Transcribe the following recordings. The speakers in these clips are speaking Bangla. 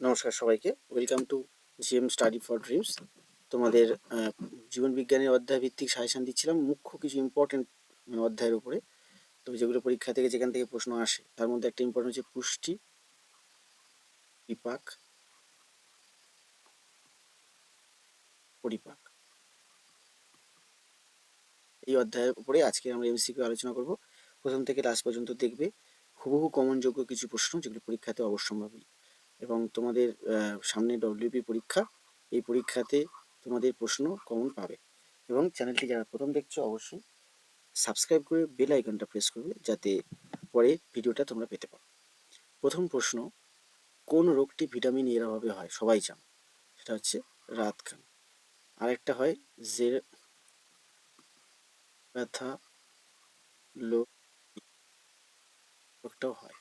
নমস্কার সবাইকে। Welcome to GM study for dreams তোমাদের জীবন বিজ্ঞানের অধ্যায় ভিত্তিক সাজেশান দিচ্ছিলাম মুখ্য কিছু ইম্পর্টেন্ট মানে অধ্যায়ের উপরে। তো যেগুলো পরীক্ষা থেকে, যেখান থেকে প্রশ্ন আসে, তার মধ্যে একটা ইম্পর্টেন্ট হচ্ছে পুষ্টি বিপাক পরিপাক। এই অধ্যায়ের উপরে আজকে আমরা এমসিকিউ আলোচনা করব। প্রথম থেকে লাস্ট পর্যন্ত দেখবে, হুবহু কমনযোগ্য কিছু প্রশ্ন যেগুলো পরীক্ষাতে অবশ্যম্ভাবী। এবং তোমাদের সামনে ডব্লিউপি পরীক্ষা, এই পরীক্ষাতে তোমাদের প্রশ্ন কমন পাবে। এবং চ্যানেলটি যারা প্রথম দেখছ অবশ্যই সাবস্ক্রাইব করে বেল আইকনটা প্রেস করবে যাতে পরে ভিডিওটা তোমরা পেতে পারো। প্রথম প্রশ্ন, কোন রোগটি ভিটামিন এর অভাবে হয়? সবাই জানো। সেটা হচ্ছে রাতকান। আরেকটা হয় জের ব্যথা লো রোগটাও হয়।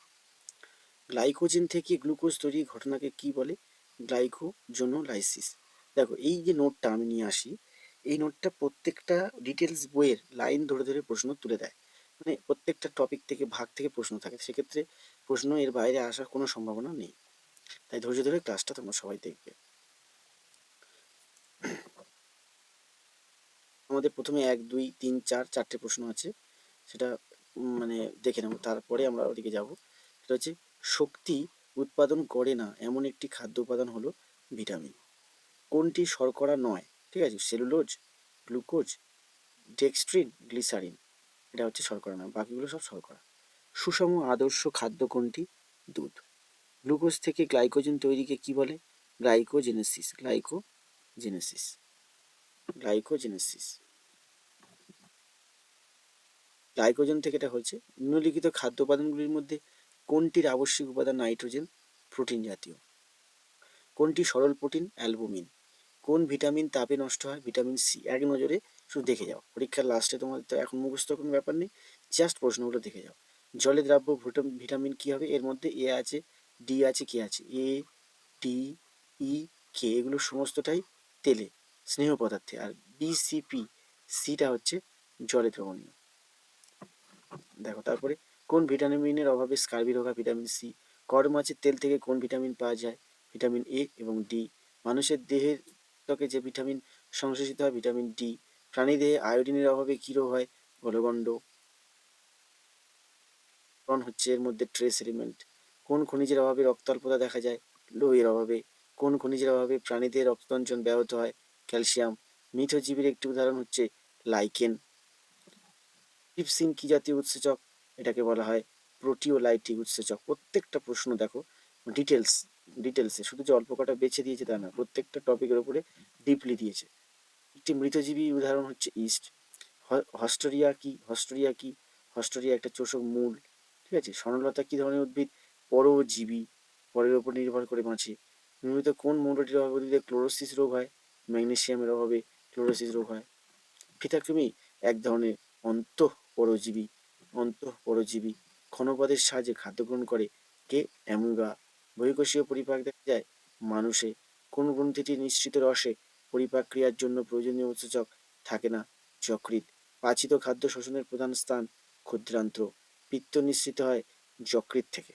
গ্লাইকোজেন থেকে গ্লুকোজ তৈরি ঘটনাকে কি বলে? গ্লাইকোজোনোলাইসিস। দেখো, এই যে নোটটা আমি নিয়ে আসি, এই নোটটা প্রত্যেকটা ডিটেলস বইয়ের লাইন ধরে ধরে প্রশ্ন তুলে দেয়। মানে প্রত্যেকটা টপিক থেকে ভাগ থেকে প্রশ্ন থাকে। সেক্ষেত্রে প্রশ্ন এর বাইরে আসার কোনো সম্ভাবনা নেই। তাই ধৈর্য ধরে ক্লাসটা তোমরা সবাই দেখবে। আমাদের প্রথমে এক, দুই, তিন, চার, চারটে প্রশ্ন আছে। সেটা মানে দেখে নেব। তারপরে আমরা ওদিকে যাব। সেটা হচ্ছে শক্তি উৎপাদন করে না এমন একটি খাদ্য উপাদান হলো ভিটামিন। কোনটি শর্করা নয়, ঠিক আছে? Cellulose, glucose, dextrin, glycerine. এটা হচ্ছে শর্করা নয়, বাকিগুলো সব শর্করা। সুষম আদর্শ খাদ্য কোনটি? দুধ। গ্লুকোজ থেকে গ্লাইকোজেন তৈরিকে কি বলে? Glycogenesis glycogenesis. গ্লাইকোজেনেসিস। গ্লাইকোজেন থেকে এটা হচ্ছে নিম্নলিখিত খাদ্য উপাদানগুলির মধ্যে কোনটির আবশ্যিক উপাদান নাইট্রোজেন? প্রোটিন জাতীয়। কোনটি সরল প্রোটিন? অ্যালবুমিন। কোন ভিটামিন তাপে নষ্ট হয়? Vitamin C. এক নজরে শুধু দেখে যাও। পরীক্ষার লাস্টে তোমার তো এখন মুখস্থ কোনো ব্যাপার নেই। জাস্ট প্রশ্নগুলো দেখে যাও। জলে দ্রাব্য ভিটাম- ভিটামিন কি হবে? এর মধ্যে এ আছে ডি আছে কে আছে। এ ডি ই কে এগুলো সমস্তটাই তেলে, স্নেহ পদার্থে। আর বিসিপি সিটা হচ্ছে জলে দ্রবণীয়। দেখো, তারপরে কোন ভিটামিনের অভাবে স্কার্বি রোগ ভিটামিন সি? কড মাছের তেল থেকে কোন ভিটামিন পাওয়া যায়? ভিটামিন এ এবং ডি। মানুষের দেহের ত্বকে যে ভিটামিন সংশ্লেষিত হয়, ভিটামিন ডি। প্রাণী দেহে আয়োডিনের অভাবে কী রোগ হয় গলগণ্ড হচ্ছে এর মধ্যে ট্রেস এলিমেন্ট? কোন খনিজের অভাবে রক্তাল্পতা দেখা যায়? লোহের অভাবে। কোন খনিজের অভাবে প্রাণীদের রক্তঞ্চন ব্যাহত হয়? ক্যালসিয়াম। মিথজীবীর একটি উদাহরণ হচ্ছে লাইকেন। ট্রিপসিন কি জাতীয় উৎসেচক? এটাকে বলা হয় প্রোটিওলাইটিক উৎসেচক। প্রত্যেকটা প্রশ্ন দেখো ডিটেলস ডিটেলসে শুধু যে অল্প কটা বেছে দিয়েছে তা না, প্রত্যেকটা টপিকের উপরে ডিপলি দিয়েছে। একটি মৃতজীবী উদাহরণ হচ্ছে ইস্ট হস্টোরিয়া কি? হস্টোরিয়া কি? হস্টোরিয়া একটা চোষক মূল, ঠিক আছে? স্বর্ণলতা কি ধরনের উদ্ভিদ? পরজীবী, পরের উপর নির্ভর করে বাঁচে। নিয়মিত কোন মৌলটির অভাবে উদ্ভিদে ক্লোরোসিস রোগ হয়? ম্যাগনেশিয়ামের অভাবে ক্লোরোসিস রোগ হয়। ফিতাকৃমি এক ধরনের অন্তঃ পরজীবী অন্তঃ পরজীবী ক্ষণপদের সাহায্যে খাদ্য গ্রহণ করে কে? অ্যামুগা বহিকোষীয় পরিপাক দেখা যায়, মানুষে কোন গ্রন্থিটি নিশ্চিত রসে পরিপাক ক্রিয়ার জন্য প্রয়োজনীয় উৎসেচক থাকে না। যকৃৎ। পাচিত খাদ্য শোষণের প্রধান স্থান ক্ষুদ্রান্ত্র। পিত্ত নিঃসৃত হয় যকৃৎ থেকে।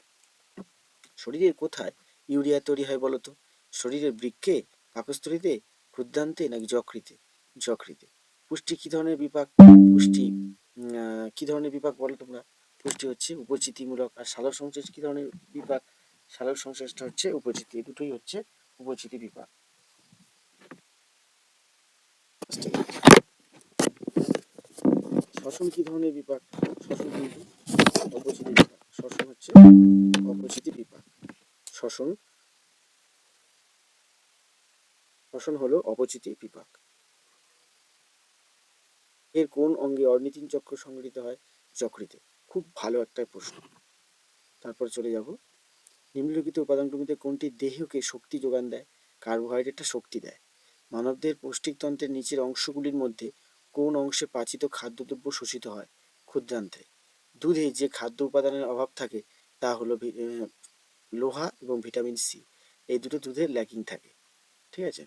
শরীরের কোথায় ইউরিয়া তৈরি হয় বলতো? শরীরের বৃক্ষে, পাকস্থলীতে, ক্ষুদ্রান্তে নাকি যকৃতে? যকৃতে। পুষ্টি কি ধরনের বিপাক? পুষ্টি কি ধরনের বিপাক বলো তোমরা? পুষ্টি হচ্ছে উপচিতিমূলক আর সালোক সংশ্লেষ কি ধরনের বিপাক? সালোক সংশ্লেষটা হচ্ছে উপচিতি দুটোই হচ্ছে উপচিতি বিপাক। শ্বসন কি ধরনের বিপাক? শ্বসন কিন্তু অপচিতি বিপাক। শ্বসন হচ্ছে অপচিতি বিপাক। শ্বসন শ্বসন হলো অপচিতি বিপাক। এর কোন অঙ্গে অর্নিতিন চক্র সংঘটিত হয়? যকৃতে খুব ভালো একটা প্রশ্ন। তারপর চলে যাব। নিম্নলিখিত উপাদানগুলিতে কোনটি দেহকে শক্তি যোগান দেয়? কার্বোহাইড্রেটটা শক্তি দেয়। মানবদের পৌষ্টিকতন্ত্রের নিচের অংশগুলির মধ্যে কোন অংশে পাচিত খাদ্যদ্রব্য শোষিত হয়? ক্ষুদ্রান্তে। দুধে যে খাদ্য উপাদানের অভাব থাকে তা হলো লোহা এবং ভিটামিন সি। এই দুটো দুধের ল্যাকিং থাকে। ঠিক আছে?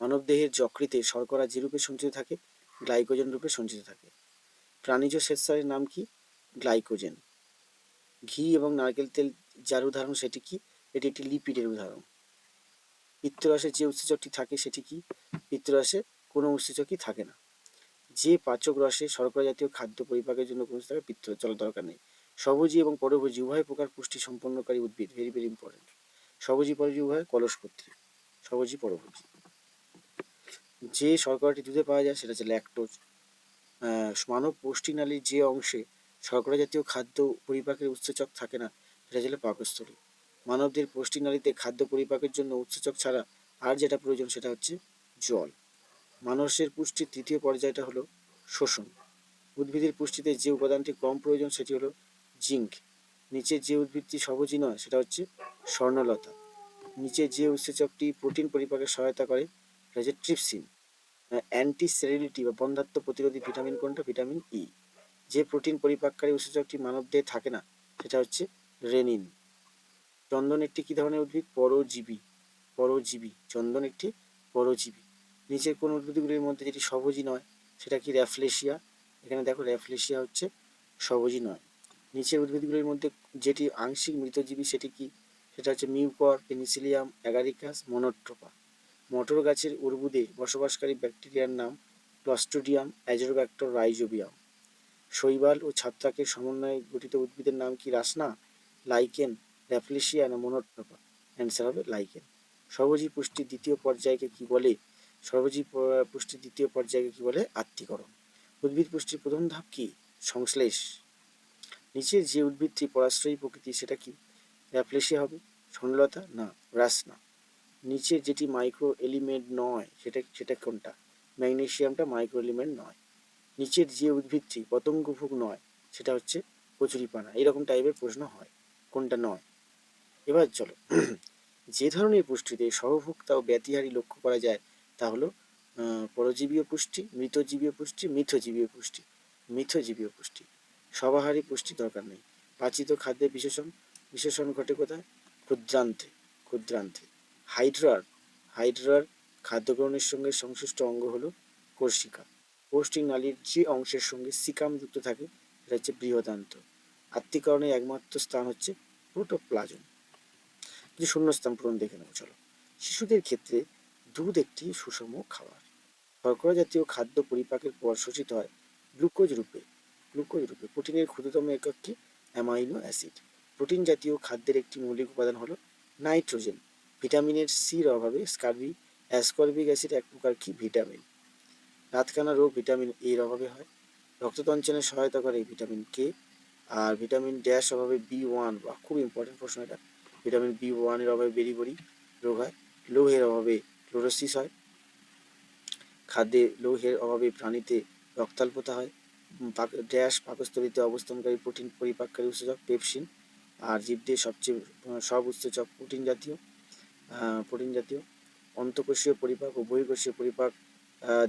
মানবদেহের যকৃতে শর্করা যেরূপে সঞ্চিত থাকে গ্লাইকোজেন রূপে সঞ্চিত থাকে। প্রাণীজ শ্বেতসারের নাম কি? গ্লাইকোজেন। ঘি এবং নারকেল তেল যার উদাহরণ সেটি কি? এটি একটি লিপিডের উদাহরণ। পিত্তরসে যে উৎসেচকটি থাকে সেটি কি? পিত্তরসে কোনো উৎসেচকই থাকে না। যে পাচক রসে শর্করা জাতীয় খাদ্য পরিপাকের জন্য কোনো থাকে পিত্ত চলার দরকার নেই। সবুজি এবং পরভোজী উভয় প্রকার পুষ্টি সম্পন্নকারী উদ্ভিদ ভেরি ভেরি ইম্পর্টেন্ট সবুজি, পরভোজী উভয় কলসপত্রী সবুজি, পরভোজী। যে শর্করাটি দুধে পাওয়া যায় সেটা হচ্ছে ল্যাকটোজ মানব পুষ্টিনালীর যে অংশে শর্করা জাতীয় খাদ্য পরিপাকের উৎসেচক থাকে না, সেটা হচ্ছে পাকস্থলী। মানবদের পুষ্টিনালীতে খাদ্য পরিপাকের জন্য উৎসেচক ছাড়া আর যেটা প্রয়োজন সেটা হচ্ছে জল। মানুষের পুষ্টির তৃতীয় পর্যায়টা হলো শোষণ। উদ্ভিদের পুষ্টিতে যে উপাদানটি কম প্রয়োজন সেটি হলো জিঙ্ক। নিচে যে উদ্ভিদটি সবুজই নয় সেটা হচ্ছে স্বর্ণলতা। নিচে যে উৎসেচকটি প্রোটিন পরিপাকে সহায়তা করে সেটা হচ্ছে ট্রিপসিন অ্যান্টি সেরিলিটি বা বন্ধাত্ম প্রতিরোধী ভিটামিন কোনটা? ভিটামিন ই যে প্রোটিন পরিপাককারী উৎসেচকটি মানবদেহে থাকে না, সেটা হচ্ছে রেনিন চন্দন একটি কী ধরনের উদ্ভিদ? পরজীবী। পরজীবী। চন্দন একটি পরজীবী। নিচের কোন উদ্ভিদগুলির মধ্যে যেটি সবুজই নয়, সেটা কি র্যাফলেশিয়া? এখানে দেখো র্যাফলেশিয়া হচ্ছে সবুজই নয়। নিচের উদ্ভিদগুলির মধ্যে যেটি আংশিক মৃতজীবী সেটি কি? সেটা হচ্ছে মিউকর, পেনিসিলিয়াম, অ্যাগারিকাস, মনোট্রোপা। মটর গাছের উর্বুদে বসবাসকারী ব্যাকটেরিয়ার নাম ক্লস্ট্রিডিয়াম অ্যাজোব্যাক্টর রাইজোবিয়াম শৈবাল ও ছত্রাকের সমন্বয়ে গঠিত উদ্ভিদের নাম কি রাসনা? লাইকেন র্যাফলেশিয়া না মনোট্রোপা অ্যান্সার হবে লাইকেন সবুজি পুষ্টির দ্বিতীয় পর্যায়কে কি বলে? সর্বজীব পুষ্টির দ্বিতীয় পর্যায়কে কি বলে? আত্মীকরণ। উদ্ভিদ পুষ্টির প্রথম ধাপ কি? সংশ্লেষ। নিচে যে উদ্ভিদটি পরাশ্রয়ী প্রকৃতি সেটা কি? র্যাফলেশিয়া হবে। স্বর্ণলতা না রাসনা? নিচে যেটি মাইক্রো এলিমেন্ট নয়, সেটা সেটা কোনটা? ম্যাগনেসিয়ামটা মাইক্রো এলিমেন্ট নয়। নিচের যে উদ্ভিদটি পতঙ্গভোগ নয়, সেটা হচ্ছে কচুরিপানা। এরকম টাইপের প্রশ্ন হয়, কোনটা নয়? এবার চলো। যে ধরনের পুষ্টিতে সহভোক্তা ও ব্যতিহারি লক্ষ্য করা যায়, তা হলো পরজীবীয় পুষ্টি, মৃতজীবীয় পুষ্টি, মিথজীবীয় পুষ্টি। মিথজীবীয় পুষ্টি। সবাহারী পুষ্টি দরকার নেই। পাচিত খাদ্যের বিশেষণ বিশেষণ ঘটে কোথায়? ক্ষুদ্রান্তে ক্ষুদ্রান্তে। হাইড্রার হাইড্রার খাদ্য গ্রহণের সঙ্গে সংশ্লিষ্ট অঙ্গ হলো কোর্সিকা পৌষ্টিক নালীর যে অংশের সঙ্গে সিকাম যুক্ত থাকে, সেটা হচ্ছে বৃহদান্ত। আত্মীকরণের একমাত্র স্থান হচ্ছে প্রোটোপ্লাজম। যে শূন্যস্থান পূরণ দেখে নেব, চলো। শিশুদের ক্ষেত্রে দুধ একটি সুষম খাবার। শর্করা জাতীয় খাদ্য পরিপাকের পর শোষিত হয় গ্লুকোজ রূপে। গ্লুকোজ রূপে প্রোটিনের ক্ষুদ্রতম একক কি? Amino acid. প্রোটিন জাতীয় খাদ্যের একটি মৌলিক উপাদান হলো নাইট্রোজেন। ভিটামিনের সির অভাবে স্কারবি অ্যাসকর্বিক অ্যাসিড এক প্রকার কি ভিটামিন রাতকানা রোগ ভিটামিন এর অভাবে হয়। রক্ততঞ্চনে সহায়তা করে ভিটামিন কে আর ভিটামিন ড্যাশ অভাবে বি ওয়ান বা খুব ইম্পর্টেন্ট প্রশ্ন এটা ভিটামিন বি ওয়ানের অভাবে বেরিবরি রোগ হয়। লৌহের অভাবে ক্লোরোসিস হয়। খাদ্যে লৌহের অভাবে প্রাণীতে রক্তাল্পতা হয়। ড্যাশ পাকস্থলীতে অবস্থানকারী প্রোটিন পরিপাককারী উৎসেচক পেপসিন আর জীবদের সবচেয়ে, সব উৎসেচক প্রোটিন জাতীয়। প্রোটিন জাতীয়। অন্তঃকোষীয় পরিপাক ও বহির্কোষীয় পরিপাক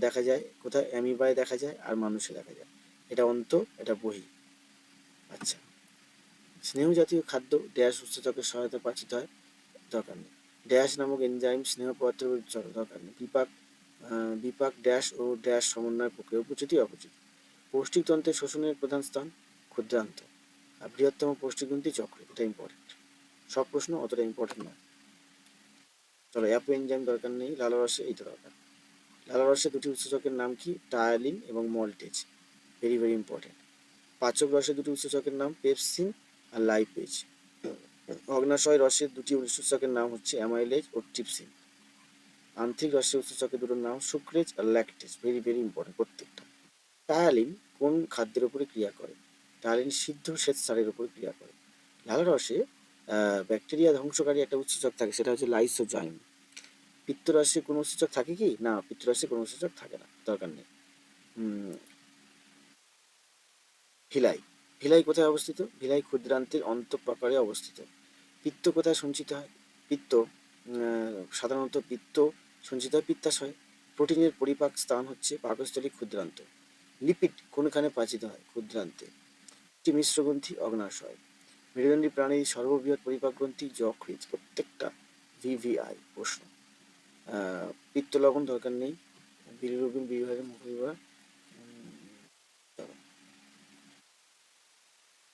দেখা যায়। কোথায়? অ্যামিবায় দেখা যায় আর মানুষে দেখা যায়। এটা অন্ত, এটা বহি। আচ্ছা। স্নেহ জাতীয় খাদ্য ড্যাশ উৎসেচকের সহায়তা পাচিত হয়। দরকার নেই। ড্যাশ নামক এনজাইম স্নেহ পদার্থের দরকার নেই। বিপাক বিপাক ড্যাশ ও ড্যাশ সমন্বয় প্রক্রিয়া উপচিতি অপচিত পৌষ্টিকতন্ত্রের শোষণের প্রধান স্থান ক্ষুদ্রান্ত। আর বৃহত্তম পৌষ্টিকগ্রন্থি চক্র। এটা ইম্পর্টেন্ট সব প্রশ্ন অতটা ইম্পর্টেন্ট নয়। চলো অ্যাপো এনজাইম দরকার নেই লালারসে এইটা দরকার। লালারসে দুটি উৎসেচকের নাম কি? টায়ালিন এবং মল্টেজ ভেরি ভেরি ইম্পর্টেন্ট পাচক রসে দুটি উৎসেচকের নাম পেপসিন আর লাইপেজ। অগ্নাশয় রসের দুটি উৎসেচকের নাম হচ্ছে অ্যামাইলেজ ও ট্রিপসিন। আন্ত্রিক রসের উৎসেচকের দুটোর নাম সুক্রেজ আর ল্যাকটেজ ভেরি ভেরি ইম্পর্টেন্ট প্রত্যেকটা। টায়ালিন কোন খাদ্যের উপরে ক্রিয়া করে? টায়ালিন সিদ্ধ শ্বেত সারের উপরে ক্রিয়া করে। লাল রসে ব্যাকটেরিয়া ধ্বংসকারী একটা উৎসেচক থাকে, সেটা হচ্ছে লাইসোজাইম পিত্তরসে কোনো উৎসেচক থাকে কি? না পিত্তরসে কোনো উৎসেচক থাকে না, দরকার নেই। ভিলাই। ভিলাই কোথায় অবস্থিত? ভিলাই ক্ষুদ্রান্তের অন্তঃপ্রকারে অবস্থিত। পিত্ত কোথায় সঞ্চিত হয়? পিত্ত সাধারণত পিত্ত সঞ্চিত হয় পিত্তাশয় প্রোটিনের পরিপাক স্থান হচ্ছে পাকস্থলী ক্ষুদ্রান্ত। লিপিড কোনখানে পাচিত হয়? ক্ষুদ্রান্তে। একটি মিশ্র গ্রন্থি অগ্নাশয়। মেরুদণ্ডী প্রাণীর সর্ববৃহৎ পরিপাক গ্রন্থি যকৃৎ প্রত্যেকটা ভিভিআই প্রশ্ন। পিত্ত লবণ দরকার নেই বিলিরুবিন বিভাগের মুখ বিভাগ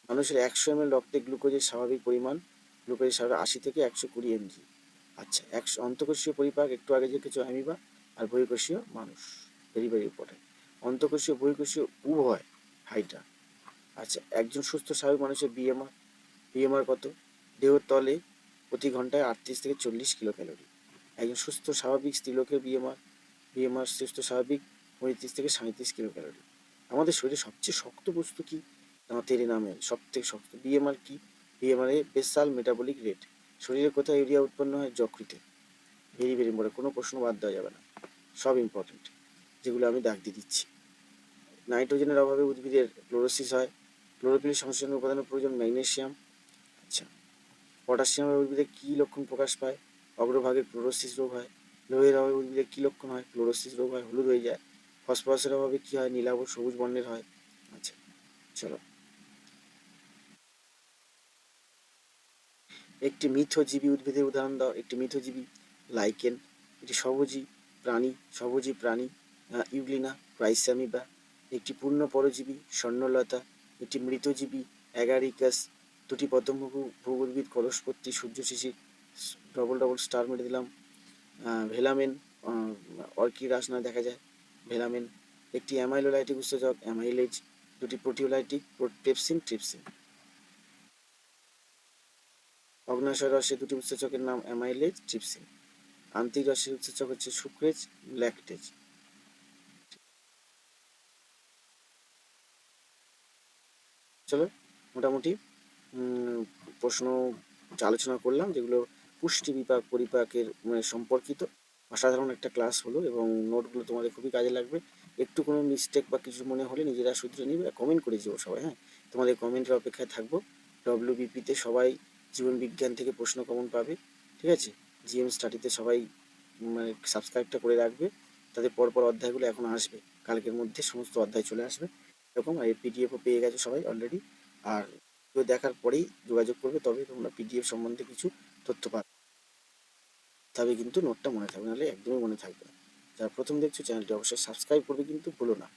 মানুষের একশো এম রক্তে গ্লুকোজের স্বাভাবিক পরিমাণ, গ্লুকোজের সার আশি থেকে একশো কুড়ি এমজি। আচ্ছা একশো অন্তঃকোষীয় পরিপাক, একটু আগে যে কিছু অ্যামিবা আর বহিঃকোষীয় মানুষ ভেরি ভেরি ইম্পর্টেন্ট অন্তঃকোষীয়, বহিঃকোষীয় উভয় হাইটা আচ্ছা একজন সুস্থ স্বাভাবিক মানুষের বিএমআর বিএমআর কত? দেহর তলে প্রতি ঘন্টায় আটত্রিশ থেকে চল্লিশ কিলো ক্যালোরি একজন সুস্থ, স্বাভাবিক স্ত্রীলোকের বিএমআর বিএমআর সুস্থ, স্বাভাবিক, পঁয়ত্রিশ থেকে সাঁত্রিশ কিলো ক্যালোরি আমাদের শরীরে সবচেয়ে শক্ত বস্তু কি? দাঁতের নামে সব থেকে শক্ত বিএমআর কি? বিএমআর এ বেসাল মেটাবলিক রেট শরীরে কোথায় ইউরিয়া উৎপন্ন হয়? যকৃতে। ভেরি ভেরি ইম্পর্টেন্ট কোনো প্রশ্ন বাদ দেওয়া যাবে না। সব ইম্পর্টেন্ট যেগুলো আমি দাগ দিয়ে দিচ্ছি। নাইট্রোজেনের অভাবে উদ্ভিদের ক্লোরোসিস হয়। ক্লোরোফিল সংশ্লেষণ উপাদানের প্রয়োজন ম্যাগনেসিয়াম। আচ্ছা পটাশিয়ামের উদ্ভিদে কী লক্ষণ প্রকাশ পায়? অগ্রভাগে ক্লোরোসিস রোগ হয়। লোহের অভাবে উদ্ভিদে কী লক্ষণ হয়? ক্লোরোসিস রোগ হয়, হলুদ হয়ে যায়। ফসফরাসের অভাবে কী হয়? নীলাভ সবুজ বর্ণের হয়। আচ্ছা চলো। একটি মিথজীবী উদ্ভিদের উদাহরণ দাও। একটি মিথজীবী লাইকেন। একটি সবুজী প্রাণী সবুজী প্রাণী ইউগ্লিনা, ক্রাইসামিবা। একটি পূর্ণ পরজীবী, স্বর্ণলতা। একটি মৃতজীবী, অ্যাগারিকাস। দুটি পদ্মভূ ভূ উদ্ভিদ কলসপত্তি সূর্য শিশির ডবল ডবল স্টার মেরে দিলাম। ভেলামেন অর্কিড আসনা দেখা যায়। ভেলামেন, একটি অ্যামাইলোলাইটিক উৎসেচক অ্যামাইলেজ দুটি প্রোটিওলাইটিক পেপসিন ট্রিপসিন অগ্নাশয় রসে দুটি উৎসেচকের নাম অ্যামাইলেজ ট্রিপসিন আন্তিক রসের উৎসেচক হচ্ছে সুক্রেজ ল্যাকটেজ চলো, মোটামুটি প্রশ্ন আলোচনা করলাম, যেগুলো পুষ্টি বিপাক পরিপাকের মানে সম্পর্কিত। অসাধারণ একটা ক্লাস হলো এবং নোটগুলো তোমাদের খুবই কাজে লাগবে। একটু কোনো মিস্টেক বা কিছু মনে হলে নিজেরা শুধরে নিবে কমেন্ট করে দিও সবাই হ্যাঁ? তোমাদের কমেন্টের অপেক্ষায় থাকব। ডব্লিউবিপিতে সবাই জীবন বিজ্ঞান থেকে প্রশ্ন কমন পাবে, ঠিক আছে? জিএম স্টাডিতে সবাই মানে সাবস্ক্রাইবটা করে রাখবে। তাদের পরপর অধ্যায়গুলো এখন আসবে। কালকের মধ্যে সমস্ত অধ্যায় চলে আসবে। এরকম, আর পিডিএফও পেয়ে গেছে সবাই অলরেডি আর কেউ দেখার পরেই যোগাযোগ করবে তবে তোমরা পিডিএফ সম্বন্ধে কিছু তথ্য পাবে। তবে কিন্তু নোটটা মনে থাকবে, নাহলে একদমই মনে থাকবে না। যারা প্রথম দেখছ চ্যানেলটি অবশ্যই সাবস্ক্রাইব করবে কিন্তু ভুলো না।